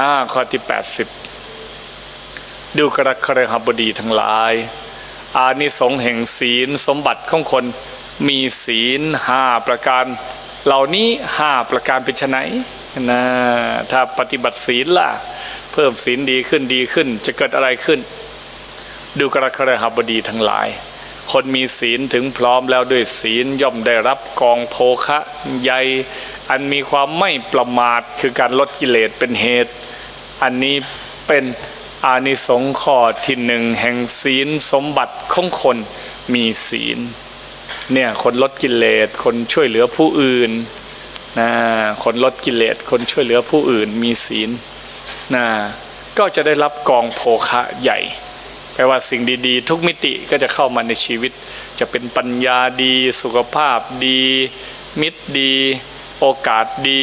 อ่าข้อที่แปดสิบดูกระครหบดีทั้งหลาย อานิสงส์แห่งศีลสมบัติของคนมีศีลห้าประการ เหล่านี้ห้าประการเป็นไนนะถ้าปฏิบัติศีลล่ะ เพิ่มศีลดีขึ้นดีขึ้นจะเกิดอะไรขึ้น ดูกระครหบดีทั้งหลาย คนมีศีลถึงพร้อมแล้วด้วยศีลย่อมได้รับกองโภคะใหญ่อันมีความไม่ประมาทคือการลดกิเลสเป็นเหตุ อันนี้เป็นอานิสงส์ข้อที่หนึ่งแห่งศีลสมบัติของคนมีศีลเนี่ยคนลดกิเลสคนช่วยเหลือผู้อื่นนะคนลดกิเลสคนช่วยเหลือผู้อื่นมีศีลนะก็จะได้รับกองโภคะใหญ่ แปลว่าสิ่งดีๆ ทุกมิติก็จะเข้ามาในชีวิต จะเป็นปัญญาดี สุขภาพดี มิตรดี โอกาสดี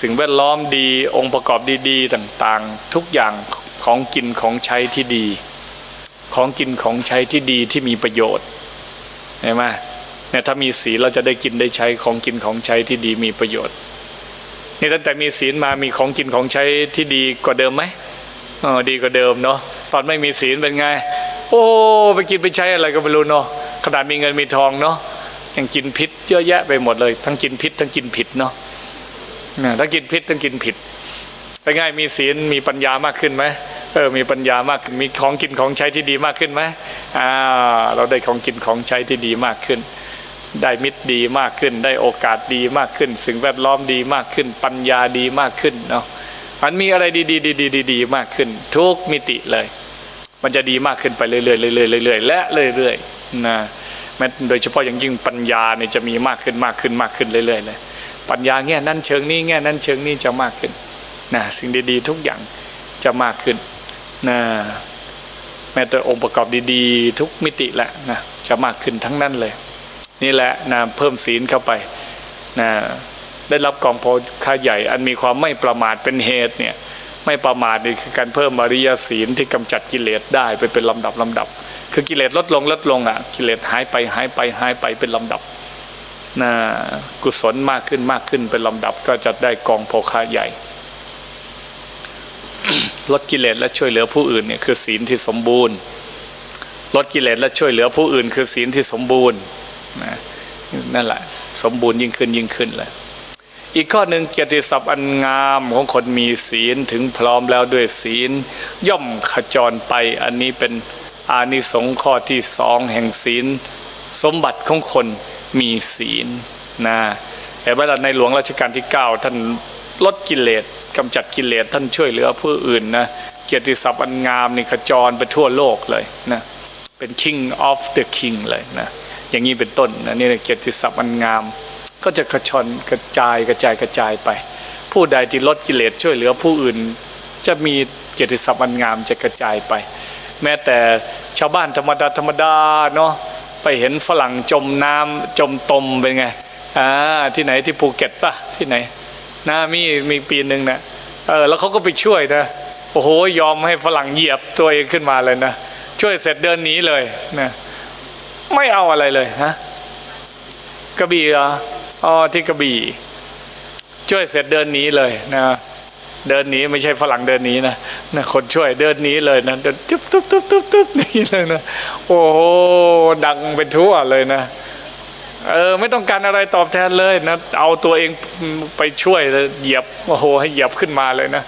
สิ่งแวดล้อมดี องค์ประกอบดีๆ ต่างๆ ทุกอย่างของกินของใช้ที่ดี ของกินของใช้ที่ดีที่มีประโยชน์เห็นไหมเนี่ยถ้ามีศีลเราจะได้กินได้ใช้ของกินของใช้ที่ดีมีประโยชน์นี่ตั้งแต่มีศีลมามีของกินของใช้ที่ดีกว่าเดิมไหมอ๋อดีกว่าเดิมเนาะ ตอนไม่มีศีลเป็นไง โอ้ไปกินไปใช้อะไรก็ไม่รู้เนาะขนาดมีเงินมีทองเนาะยังกินพิษเยอะแยะไปหมดเลย ทั้งกินพิษทั้งกินผิดเนาะนะทั้งกินพิษทั้งกินผิดเป็นไงมีศีลมีปัญญามากขึ้นไหมเออมีปัญญามากขึ้นมีของกินของใช้ที่ดีมากขึ้นไหมอ่าเราได้ของกินของใช้ที่ดีมากขึ้น ได้มิตรดีมากขึ้น ได้โอกาสดีมากขึ้น สิ่งแวดล้อมดีมากขึ้น ปัญญาดีมากขึ้นเนาะมันมีอะไรดีๆดีๆดีๆมากขึ้น ทุกมิติเลย มันจะดีมากขึ้นไปเรื่อยๆเรื่อยๆเรื่อยๆและเรื่อยๆนะแม้โดยเฉพาะอย่างยิ่งปัญญาเนี่ยจะมีมากขึ้นมากขึ้นมากขึ้นเรื่อยๆเลยปัญญาแง่นั้นเชิงนี้แง่นั้นเชิงนี้จะมากขึ้นนะสิ่งดีๆทุกอย่างจะมากขึ้นนะแม้แต่องค์ประกอบดีๆ ทุกมิติแหละนะจะมากขึ้นทั้งนั้นเลย นี่แหละนะเพิ่มศีลเข้าไปนะได้รับกองโพค่าใหญ่ อันมีความไม่ประมาทเป็นเหตุเนี่ย ไม่ประมาทนี่คือการเพิ่มอริยศีลที่กำจัดกิเลสได้ไปเป็นลำดับลำดับ คือกิเลสลดลงลดลงอะกิเลสหายไปหายไปหายไปเป็นลำดับนะกุศลมากขึ้นมากขึ้นเป็นลำดับก็จะได้กองโภคะใหญ่ ลดกิเลสและช่วยเหลือผู้อื่นเนี่ยคือศีลที่สมบูรณ์ ลดกิเลสและช่วยเหลือผู้อื่น คือศีลที่สมบูรณ์นะนั่นแหละ สมบูรณ์ยิ่งขึ้นยิ่งขึ้นเลย อีกข้อหนึ่งเกียรติศัพท์อันงามของคนมีศีลถึงพร้อมแล้วด้วยศีล ย่อมขจรไป อันนี้เป็นอานิสงส์ข้อที่สองแห่งศีล สมบัติของคนมีศีลนะแต่เวลาในหลวงรัชกาลที่ 9 ท่านลดกิเลสกำจัดกิเลสท่านช่วยเหลือผู้อื่นนะเกียรติศัพท์อันงามนี่ขจรไปทั่วโลกเลยนะเป็น king of the king เลยนะอย่างนี้เป็นต้นนะนี่เกียรติศัพท์อันงาม ก็จะกระชอนกระจายกระจายกระจายไป ผู้ใดที่ลดกิเลสช่วยเหลือผู้อื่น จะมีเกียรติศัพท์อันงามจะกระจายไป แม้แต่ชาวบ้านธรรมดาธรรมดาเนาะไปเห็นฝรั่งจมน้ำจมตมเป็นไงอ่าที่ไหนที่ภูเก็ตปะที่ไหนนามีมีปีหนึ่งนะเออแล้วเขาก็ไปช่วยนะโอ้โหยอมให้ฝรั่งเหยียบตัวเองขึ้นมาเลยนะช่วยเสร็จเดินหนีเลยนะไม่เอาอะไรเลยฮะกระบี่เหรอ อ๋อที่กระบี่ ช่วยเสร็จเดินหนีเลยนะเดินหนีไม่ใช่ฝรั่งเดินหนีนะนะคนช่วยเดินหนีเลยนะเดินจุ๊บตุ๊บตุ๊บตุ๊บตุ๊บนี่เลยนะโอ้โหดังเป็นทั่วเลยนะเออไม่ต้องการอะไรตอบแทนเลยนะเอาตัวเองไปช่วยเหยียบโอ้โหให้เหยียบขึ้นมาเลยนะ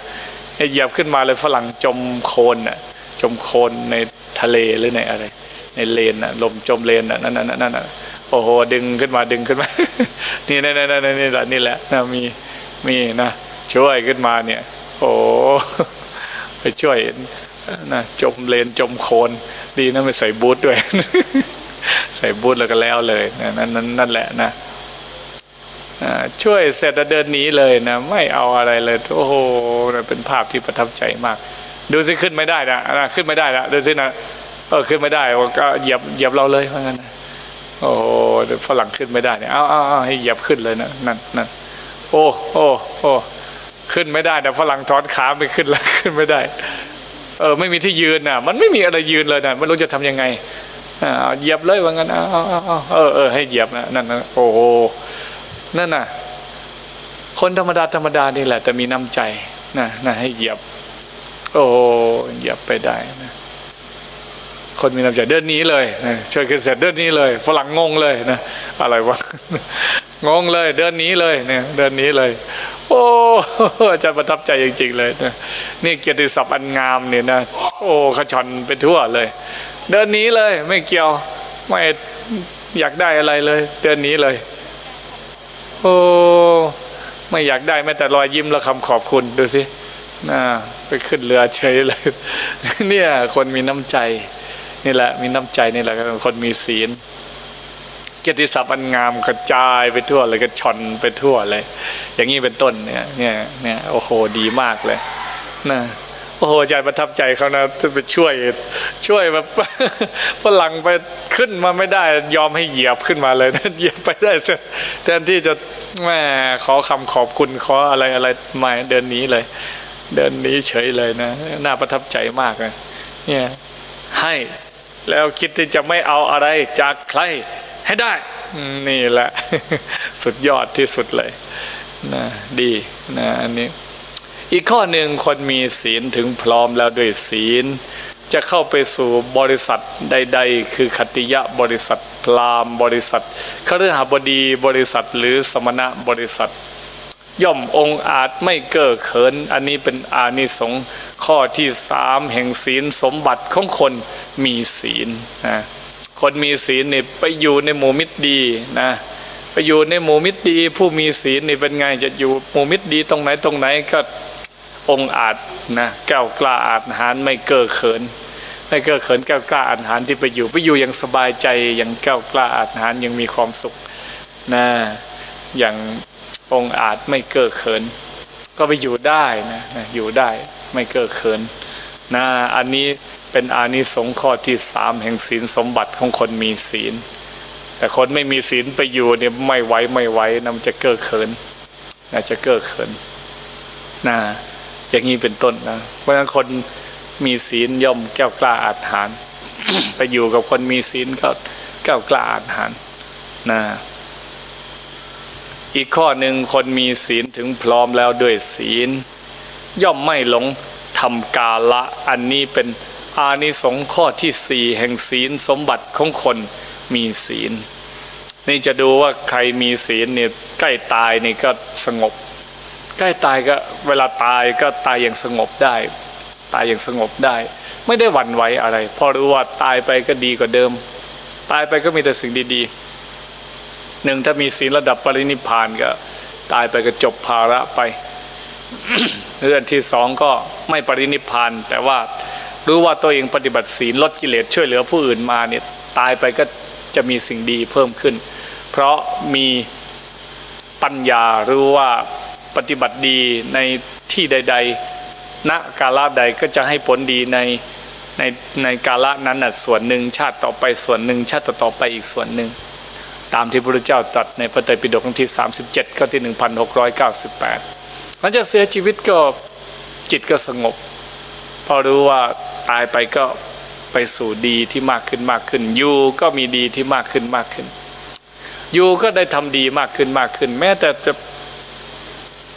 ให้เหยียบขึ้นมาเลยฝรั่งจมโคลนน่ะจมโคลนในทะเลหรือในอะไร ในเลนน่ะลมจมเลนน่ะนั่นนั่นนั่นน่ะ โอ้โหดึงขึ้นมาดึงขึ้นมา นี่นี่นี่นี่นี่แหละนี่แหละนะมีมีนะช่วยขึ้นมาเนี่ย โอ้ไปช่วยนะจมเลนจมโคนดีนะไม่ใส่บูทด้วย ใส่บูทแล้วก็แล้วเลยนั่นนั่นนั่นแหละนะช่วยเสร็จแล้วเดินหนีเลยนะ ไม่เอาอะไรเลยโอ้โหเป็นภาพที่ประทับใจมาก ดูสิขึ้นไม่ได้นะขึ้นไม่ได้ละดูสินะเออขึ้นไม่ได้ก็เหยียบเหยียบเราเลยเพราะงั้นโอ้โห ฝรั่งขึ้นไม่ได้เนี่ยเอาเอาเอาให้เหยียบขึ้นเลยนะนั่นนั่นโอ้โอ้โอ้ขึ้นไม่ได้แต่ฝรั่งถอนขาไม่ขึ้นแล้วขึ้นไม่ได้ เออไม่มีที่ยืนนะมันไม่มีอะไรยืนเลยนะไม่รู้จะทำยังไงเหยียบเลยว่างั้นเอาเอาเออเออให้เหยียบนะนั่นนะโอ้โหนั่นน่ะ คนธรรมดาธรรมดานี่แหละ แต่มีน้ำใจนะนะให้เหยียบ โอ้เหยียบไปได้น คนมีน้ำใจเดินนี้เลยนะช่วยกันเสร็จเดินนี้เลยฝรั่งงงเลยนะอะไรวะงงเลยเดินนี้เลยเนี่ยเดินนี้เลย โอ้อาจารย์ประทับใจจริง ๆ เลยนะนี่เกียรติศัพท์อันงามเนี่ยนะโอ้ขชอนไปทั่วเลย เดินนี้เลยไม่เกี่ยวไม่อยากได้อะไรเลย เดินนี้เลย โอ้ไม่อยากได้แม้แต่รอยยิ้มและคำขอบคุณดูสิน่าไปขึ้นเรือเฉยเลย เนี่ยคนมีน้ำใจ นี่แหละมีน้ำใจนี่แหละคนมีศีล เกียรติศัพท์อันงามกระจายไปทั่วเลยก็ชอนไปทั่วเลย อย่างนี้เป็นต้นเนี่ยเนี่ยเนี่ยโอ้โหดีมากเลยนะโอ้โหใจประทับใจเขานะจะไปช่วย ช่วยแบบฝรั่งไปขึ้นมาไม่ได้ ยอมให้เหยียบขึ้นมาเลยนะเหยียบไปได้เสร็จแทนที่จะแม่ขอคำขอบคุณขออะไรอะไรม่เดินหนี้เลย เดินหนี้เฉยเลยนะน่าประทับใจมากเลยเนี่ยให้ แล้วคิดที่จะไม่เอาอะไรจากใครให้ได้ นี่แหละ สุดยอดที่สุดเลยนะดีนะอันนี้ อีกข้อหนึ่งคนมีศีลถึงพร้อมแล้วด้วยศีล จะเข้าไปสู่บริษัทใด ๆ คือคติยะบริษัทพรามบริษัทคฤหบดีบริษัทหรือสมณะบริษัท ย่อมองอาจไม่เก้อเขิน อันนี้เป็นอานิสงส์ข้อที่สามแห่งศีลสมบัติของคนมีศีลนะคนมีศีลนี่ไปอยู่ในหมู่มิตรดีนะไปอยู่ในหมู่มิตรดี ผู้มีศีลนี่เป็นไงจะอยู่หมู่มิตรดีตรงไหนตรงไหนก็องอาจนะแก้วกล้าอาจหารไม่เก้อเขินไม่เก้อเขินแก้วกล้าอาหารที่ไปอยู่ไปอยู่อย่างสบายใจอย่างแก้วกล้าอาหารยังมีความสุขนะอย่าง องค์อาจไม่เก้อเขิน ก็ไปอยู่ได้นะอยู่ได้ไม่เก้อเขินนะอันนี้เป็นอานิสงส์ข้อที่สามแห่งศีลสมบัติของคนมีศีล แต่คนไม่มีศีลไปอยู่เนี่ยไม่ไหวไม่ไหวนะมันจะเก้อเขินนะจะเก้อเขินนะอย่างนี้เป็นต้นนะเพราะฉะนั้นคนมีศีลย่อมแก้วกล้าอาหารไปอยู่กับคนมีศีลก็แก้วกล้าอาหารนะ อีกข้อหนึ่งคนมีศีลถึงพร้อมแล้วด้วยศีล ย่อมไม่หลงทำกาละอันนี้เป็นอานิสงส์ข้อที่สี่แห่งศีลสมบัติของคนมีศีล นี่จะดูว่าใครมีศีลเนี่ยใกล้ตายนี่ก็สงบ ใกล้ตายก็เวลาตายก็ตายอย่างสงบได้ ตายอย่างสงบได้ ไม่ได้หวั่นไหวอะไรเพราะรู้ว่าตายไปก็ดีกว่าเดิม ตายไปก็มีแต่สิ่งดีๆ หนึ่งถ้ามีศีลระดับปรินิพานก็ตายไปก็จบภาระไป เรื่องที่สองก็ไม่ปรินิพพาน แต่ว่ารู้ว่าตัวเองปฏิบัติศีลลดกิเลสช่วยเหลือผู้อื่นมาเนี่ยตายไปก็จะมีสิ่งดีเพิ่มขึ้น เพราะมีปัญญารู้ว่าปฏิบัติดีในที่ใด ๆ ณกาลใดก็จะให้ผลดีในในในกาละนั้นน่ะส่วนหนึ่งชาติต่อไปส่วนหนึ่งชาติต่อไปอีกส่วนหนึ่ง ตามที่พระพุทธเจ้าตรัสในพระไตรปิฎกที่ 37 ข้อที่ 1698 หลังจากเสียชีวิตก็จิตก็สงบ พอรู้ว่าตายไปก็ไปสู่ดีที่มากขึ้นมากขึ้น อยู่ก็มีดีที่มากขึ้นมากขึ้น อยู่ก็ได้ทำดีมากขึ้นมากขึ้น แม้แต่จะ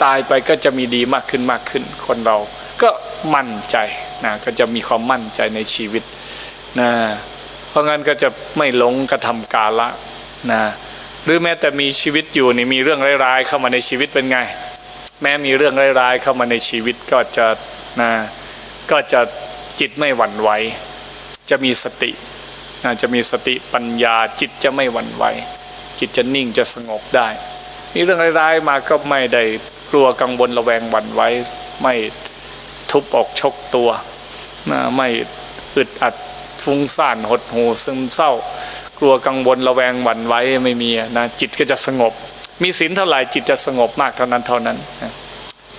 ตายไปก็จะมีดีมากขึ้นมากขึ้น คนเราก็มั่นใจนะก็จะมีความมั่นใจในชีวิตนะเพราะงั้นก็จะไม่หลงกระทำกาละ นะหรือแม้แต่มีชีวิตอยู่นี่มีเรื่องร้ายๆเข้ามาในชีวิตเป็นไง แม้มีเรื่องร้ายๆเข้ามาในชีวิตก็จะนะก็จะจิตไม่หวั่นไหวจะมีสตินะจะมีสติปัญญาจิตจะไม่หวั่นไหวจิตจะนิ่งจะสงบได้ มีเรื่องร้ายๆมาก็ไม่ได้กลัวกังวลระแวงหวั่นไหวไม่ทุบอก ชกตัวนะไม่อึดอัดฟุ้งซ่านหดหูซึมเศร้า กลัวกังวลระแวงหวั่นไหวไม่มีนะจิตก็จะสงบ มีศีลเท่าไหร่จิตจะสงบมากเท่านั้นเท่านั้น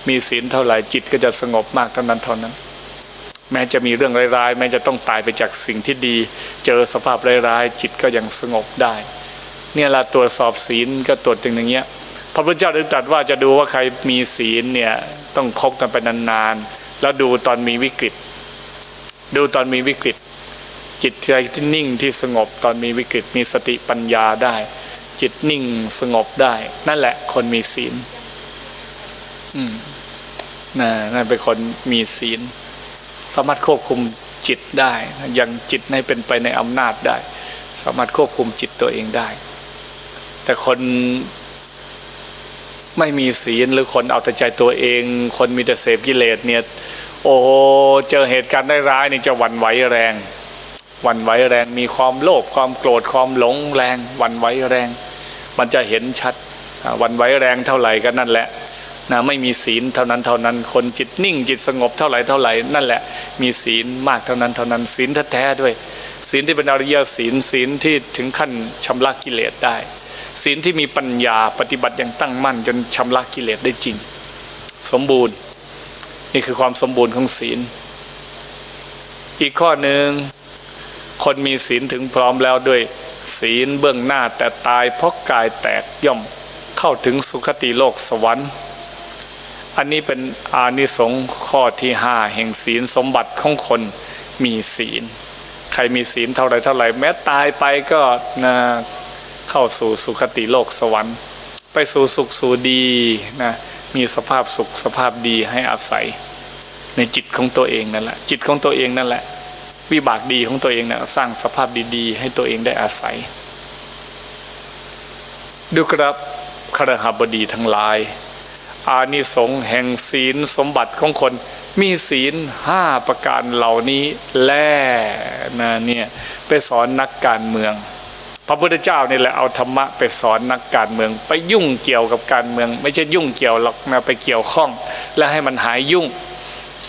มีศีลเท่าไหร่จิตก็จะสงบมากเท่านั้นเท่านั้น แม้จะมีเรื่องร้ายๆ แม้จะต้องตายไปจากสิ่งที่ดี เจอสภาพร้ายๆจิตก็ยังสงบได้ เนี่ยละตรวจสอบศีลก็ตรวจถึงอย่างเงี้ยพระพุทธเจ้าได้ตรัสว่าจะดูว่าใครมีศีลเนี่ยต้องคบกันไปนานๆแล้วดูตอนมีวิกฤต ดูตอนมีวิกฤต จิตใจที่นิ่งที่สงบตอนมีวิกฤตมีสติปัญญาได้ จิตนิ่งสงบได้ นั่นแหละคนมีศีลอืมนะนั่นเป็นคนมีศีล สามารถควบคุมจิตได้ยังจิตให้เป็นไปในอำนาจได้ สามารถควบคุมจิตตัวเองได้ แต่คนไม่มีศีลหรือคนเอาแต่ใจตัวเอง คนมีแต่เสพกิเลสเนี่ย โอ้เจอเหตุการณ์ได้ร้ายนี่จะหวั่นไหวแรง วันไหวแรงมีความโลภความโกรธความหลงแรงวันไหวแรง มันจะเห็นชัดวันไหวแรงเท่าไหร่ก็นั่นแหละนะไม่มีศีลเท่านั้นเท่านั้นคนจิตนิ่งจิตสงบเท่าไหร่เท่าไหร่นั่นแหละ มีศีลมากเท่านั้นเท่านั้นศีลแท้ๆด้วย ศีลที่เป็นอริยศีลศีลที่ถึงขั้นชำระกิเลสได้ ศีลที่มีปัญญาปฏิบัติอย่างตั้งมั่น จนชำระกิเลสได้จริง สมบูรณ์ นี่คือความสมบูรณ์ของศีล อีกข้อหนึ่ง คนมีศีลถึงพร้อมแล้วด้วย ศีลเบื้องหน้าแต่ตายเพราะกายแตกย่อมเข้าถึงสุคติโลกสวรรค์ อันนี้เป็นอานิสงส์ข้อที่ห้าแห่งศีลสมบัติของคนมีศีล ใครมีศีลเท่าไรเท่าไรแม้ตายไปก็นะเข้าสู่สุคติโลกสวรรค์ ไปสู่สุขสู่ดีนะมีสภาพสุขสภาพดีให้อาศัย ในจิตของตัวเองนั่นแหละจิตของตัวเองนั่นแหละ วิบากดีของตัวเองนะสร้างสภาพดีๆ ให้ตัวเองได้อาศัย ดูครับครหบดีทั้งหลาย อานิสงส์แห่งศีลสมบัติของคนมีศีลห้าประการเหล่านี้แล่นะเนี่ยไปสอนนักการเมือง พระพุทธเจ้านี่แหละเอาธรรมะไปสอนนักการเมือง ไปยุ่งเกี่ยวกับการเมือง ไม่ใช่ยุ่งเกี่ยวหรอกนะไปเกี่ยวข้อง และให้มันหายยุ่ง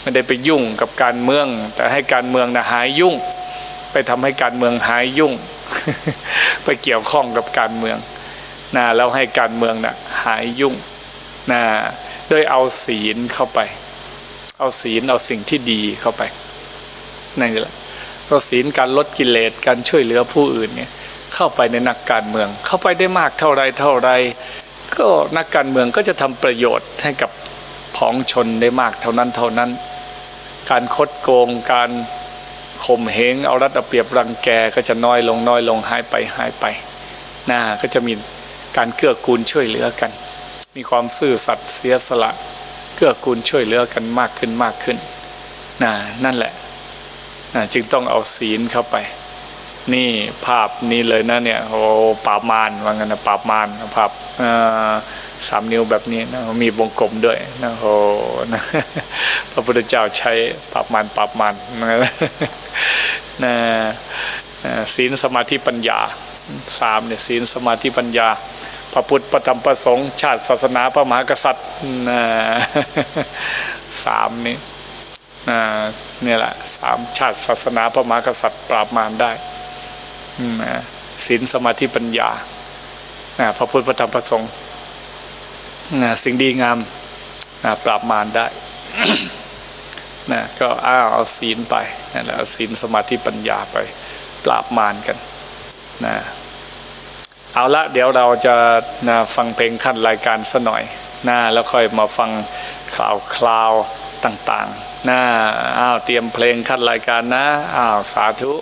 ไม่ได้ไปยุ่งกับการเมือง แต่ให้การเมืองนะหายยุ่ง ไปทำให้การเมืองหายยุ่ง ไปเกี่ยวข้องกับการเมืองนะแล้วให้การเมืองนะหายยุ่งนะโดยเอาศีลเข้าไป เอาศีลเอาสิ่งที่ดีเข้าไปนั่นแหละเราศีลการลดกิเลสการช่วยเหลือผู้อื่นเนี่ยเข้าไปในนักการเมือง เข้าไปได้มากเท่าไรเท่าไรก็นักการเมืองก็จะทำประโยชน์ให้กับผองชนได้มากเท่านั้นเท่านั้น การคดโกง การข่มเหงเอารัดเอาเปรียบรังแกก็จะน้อยลงน้อยลงหายไปหายไปนะก็จะมีการเกื้อกูลช่วยเหลือกัน มีความซื่อสัตย์เสียสละ เกื้อกูลช่วยเหลือกันมากขึ้นมากขึ้นนะนั่นแหละนะจึงต้องเอาศีลเข้าไป นี่ภาพนี้เลยนะเนี่ยโอ้ปราบมารว่างั้นนะปราบมารภาพเอ่อ สามนิ้วแบบนี้นะมีวงกลมด้วยนะโอ้นะพระพุทธเจ้าใช้ปราบมารปราบมารนนะนะศีลสมาธิปัญญาสามเนี่ยศีลสมาธิปัญญา พระพุทธพระธรรมพระสงฆ์ชาติศาสนาพระมหากษัตริย์นะสามนี้นะนี่แหละสามชาติศาสนาพระมหากษัตริย์ปราบมารได้อืมนะศีลสมาธิปัญญานะพระพุทธพระธรรมพระสงฆ์ นะสิ่งดีงามนะปราบมารได้นะก็อ้าวเอาศีลไปนั่นแหละเอาศีลสมาธิปัญญาไปปราบมารกันนะเอาละเดี๋ยวเราจะนะฟังเพลงขั้นรายการสหน่อยนะแล้วค่อยมาฟังข่าวคราวต่างๆนะอ้าวเตรียมเพลงขั้นรายการนะอ้าวสาธุ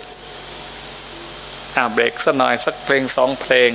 อ้าเบรกสัหน่อยสักเพลงสองเพลง